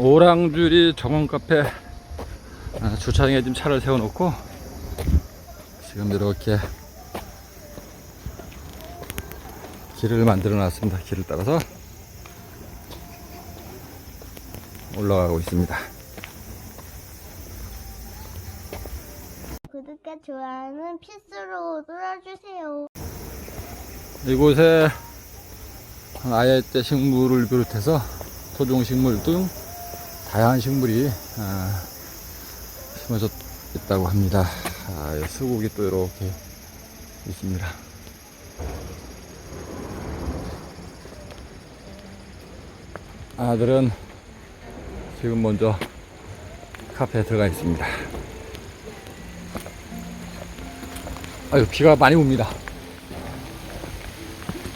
오랑주리 정원 카페 아, 주차장에 지금 차를 세워놓고 지금 이렇게 길을 만들어 놨습니다. 길을 따라서 올라가고 있습니다. 구독과 좋아요는 필수로 눌러주세요. 이곳에 아예떼 식물을 비롯해서 토종 식물 등 다양한 식물이 아, 심어져 있다고 합니다. 아, 이 수국이 또 이렇게 있습니다. 아들은 지금 먼저 카페에 들어가 있습니다. 아유, 비가 많이 옵니다.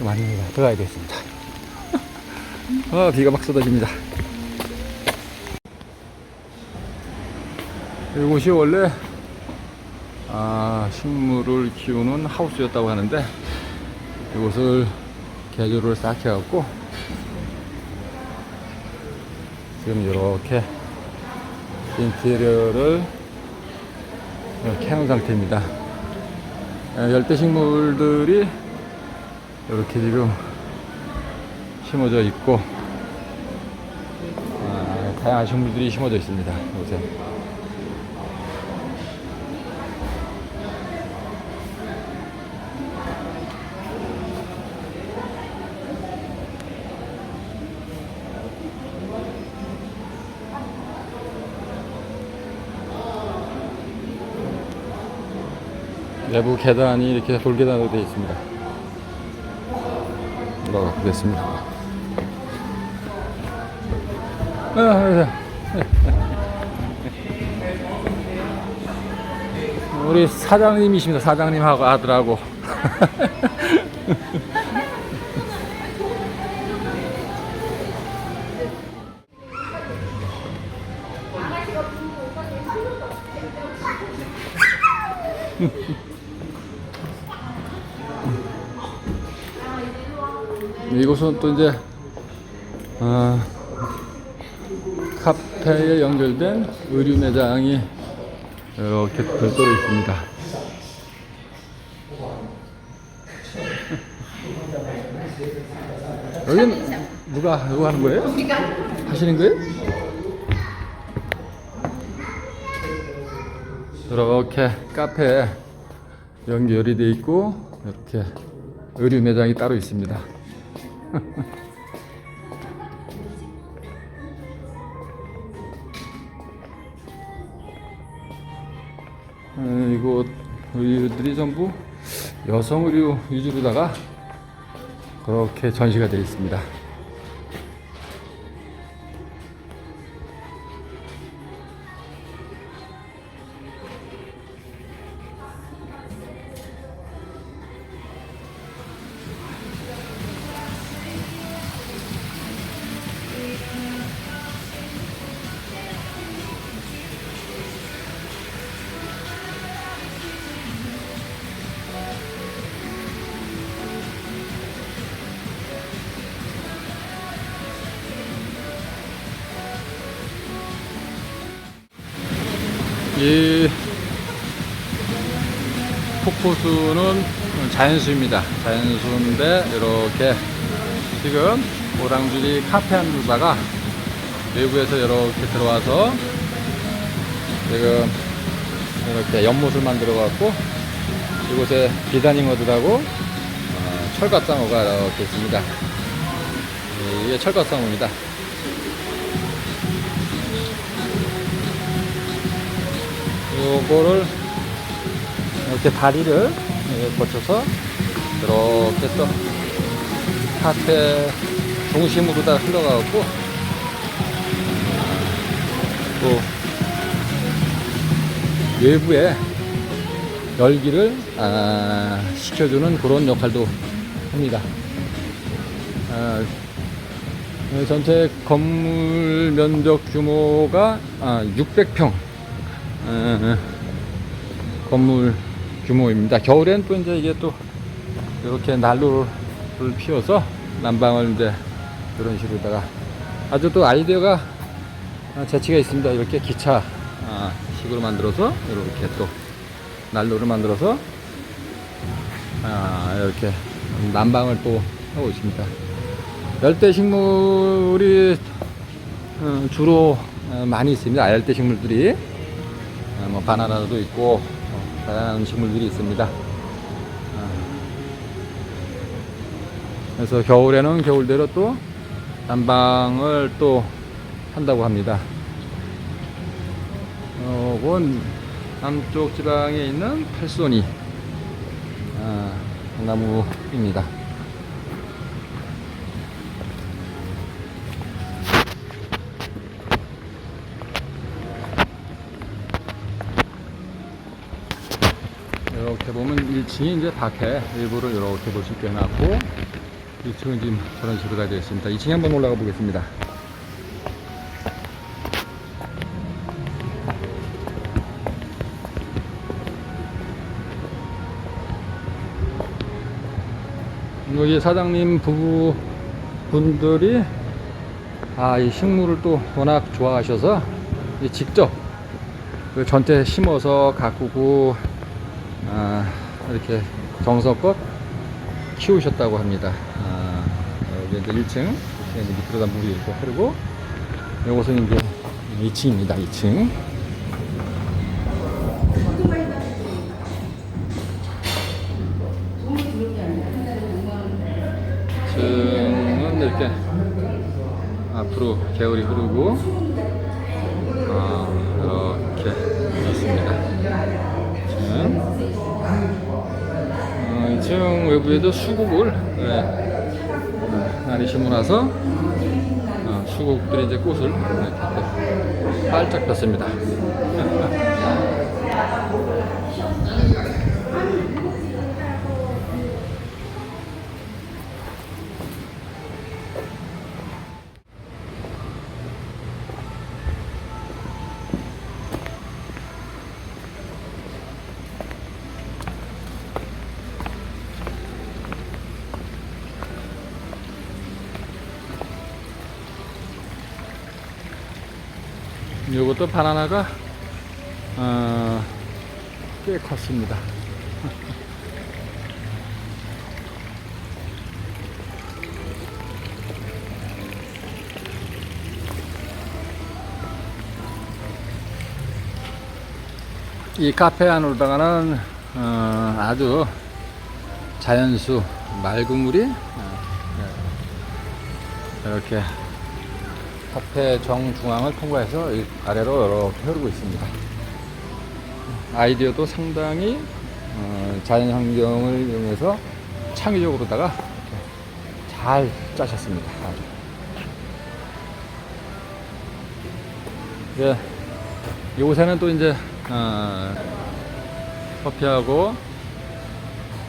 많이 옵니다. 들어가야겠습니다. 아, 비가 막 쏟아집니다. 이곳이 원래 아, 식물을 키우는 하우스였다고 하는데 이곳을 개조를 싹 해갖고 지금 이렇게 인테리어를 이렇게 해놓은 상태입니다. 아, 열대 식물들이 이렇게 지금 심어져 있고 아, 다양한 식물들이 심어져 있습니다. 이곳 내부 계단이 이렇게 돌계단으로 되어 있습니다. 올라가 보겠습니다. 아, 아, 아. 우리 사장님이십니다. 사장님하고 아들하고. 이곳은 또 이제 어, 카페에 연결된 의류 매장이 이렇게 별도로 있습니다. 여기는 누가 누가 하는 거예요? 하시는 거예요? 이렇게 카페에 연결이 돼 있고 이렇게 의류 매장이 따로 있습니다. 어, 이곳 의류들이 전부 여성 의류 위주로다가 그렇게 전시가 되어 있습니다. 이 폭포수는 자연수입니다. 자연수인데 이렇게 지금 오랑주리 카페 한루다가 외부에서 이렇게 들어와서 지금 이렇게 연못을 만들어 갖고 이곳에 비다닝어들하고 어, 철갑상어가 이렇게 있습니다. 이게 철갑상어입니다. 요거를 이렇게 다리를 거쳐서 이렇게 또 카페 중심으로 다 흘러가고 또 외부에 열기를 아, 식혀주는 그런 역할도 합니다. 아, 네, 전체 건물 면적 규모가 아, 600평 에, 건물 규모입니다. 겨울엔 또 이제 이게 또 이렇게 난로를 피워서 난방을 이제 그런 식으로다가 아주 또 아이디어가 아, 재치가 있습니다. 이렇게 기차 아, 식으로 만들어서 이렇게 또 난로를 만들어서 아, 이렇게 난방을 또 하고 있습니다. 열대 식물이 어, 주로 어, 많이 있습니다. 열대 식물들이 어, 뭐 바나나도 있고 어, 다양한 식물들이 있습니다. 아, 그래서 겨울에는 겨울대로 또 난방을 또 한다고 합니다. 어, 이건 남쪽 지방에 있는 팔소니 아, 나무입니다. 이렇게 보면 1층이 이제 밖에 일부를 이렇게 볼 수 있게 해놨고 2층은 지금 저런 식으로 다 되어 있습니다. 2층에 한번 올라가 보겠습니다. 여기 사장님 부부 분들이 아, 이 식물을 또 워낙 좋아하셔서 이 직접 그 전체 심어서 가꾸고 아, 이렇게 정성껏 키우셨다고 합니다. 아, 여기 이제 1층, 1층에 이제 밑으로다 물이 이렇게 흐르고, 이것은 이제 2층입니다. 2층. 층은 이렇게 앞으로 개울이 흐르고, 2층 외부에도 수국을 네, 어, 많이 심어놔서 어, 수국들이 이제 꽃을 이렇게 또 활짝 폈습니다. 이것도 바나나가 어, 꽤 컸습니다. 이 카페 안으로다가는 어, 아주 자연수 맑은 물이 어, 네. 이렇게 카페 정중앙을 통과해서 이 아래로 이렇게 흐르고 있습니다. 아이디어도 상당히 어, 자연 환경을 이용해서 창의적으로다가 잘 짜셨습니다. 예, 요새는 또 이제 어, 커피하고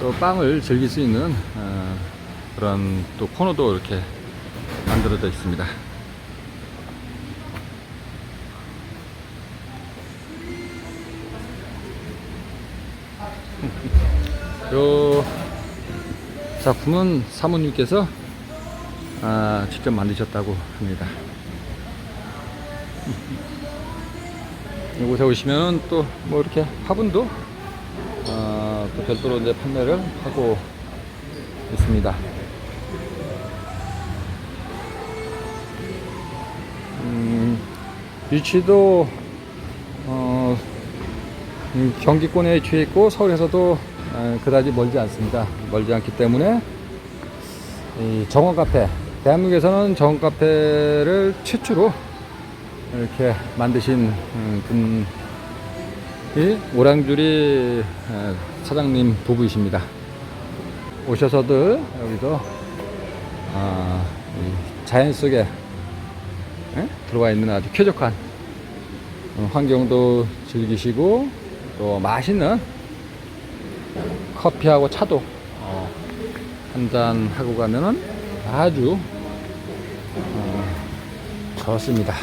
또 빵을 즐길 수 있는 어, 그런 또 코너도 이렇게 만들어져 있습니다. 요 작품은 사모님께서 아, 직접 만드셨다고 합니다. 이곳에 오시면 또 뭐 이렇게 화분도 어, 또 별도로 이제 판매를 하고 있습니다. 음, 위치도 경기권에 위치해 있고 서울에서도 어, 그다지 멀지 않습니다. 멀지 않기 때문에 이 정원 카페 대한민국에서는 정원 카페를 최초로 이렇게 만드신 음, 분이 오랑주리 어, 사장님 부부이십니다. 오셔서들 여기서 아, 이 자연 속에 예? 들어와 있는 아주 쾌적한 어, 환경도 즐기시고 또 맛있는 커피하고 차도 어, 한잔 하고 가면은 아주 어, 좋습니다.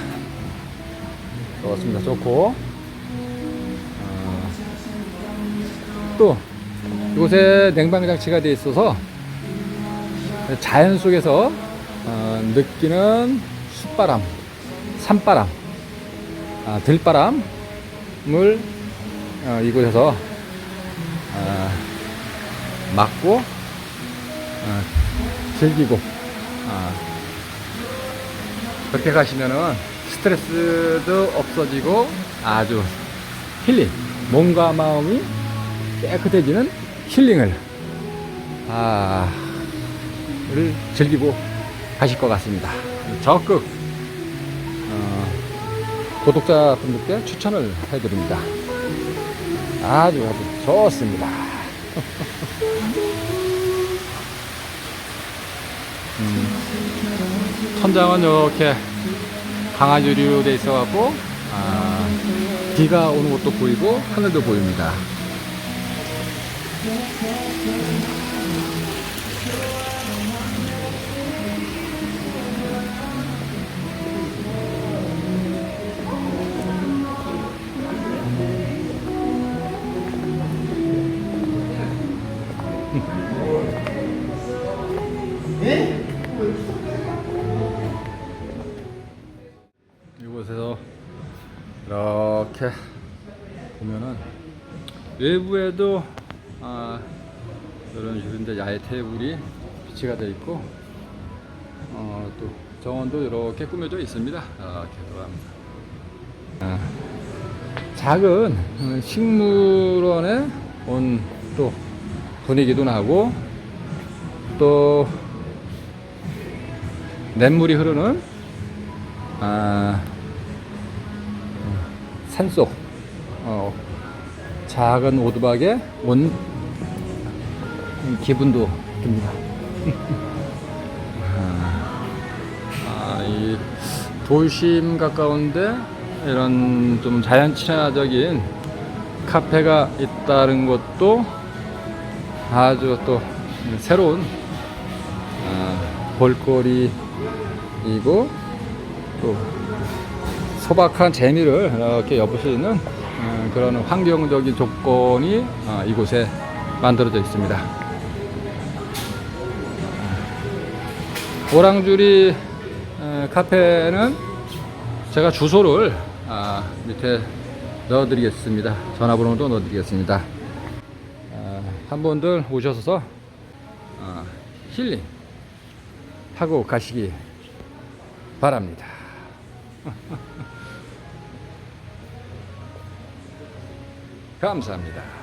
좋습니다. 좋고 어, 또 이곳에 냉방 장치가 되어 있어서 자연 속에서 어, 느끼는 숯바람, 산바람 아, 들바람을 어, 이곳에서 아, 맞고 어, 즐기고 아, 그렇게 가시면은 스트레스도 없어지고 아주 힐링 몸과 마음이 깨끗해지는 힐링을 아, 를 즐기고 가실 것 같습니다. 적극 어, 구독자분들께 추천을 해드립니다. 아주 아주 좋습니다. 음, 천장은 이렇게 강화유리로 돼 있어갖고 아, 비가 오는 것도 보이고 하늘도 보입니다. 외부에도 아, 이런 식으로 야외 테이블이 비치가 되어 있고 어, 또 정원도 이렇게 꾸며져 있습니다. 이렇게 돌아갑니다. 아, 작은 어, 식물원에 온 또 분위기도 나고 또 냇물이 흐르는 아, 산속 어, 작은 오두막에 온 기분도 듭니다. 아, 이 도심 가까운데 이런 좀 자연 친화적인 카페가 있다는 것도 아주 또 새로운 아, 볼거리이고 또 소박한 재미를 이렇게 엿볼 수 있는 어, 그런 환경적인 조건이 어, 이곳에 만들어져 있습니다. 오랑주리 에, 카페는 제가 주소를 아, 밑에 넣어드리겠습니다. 전화번호도 넣어드리겠습니다. 아, 한 분들 오셔서 아, 힐링 하고 가시기 바랍니다. 감사합니다.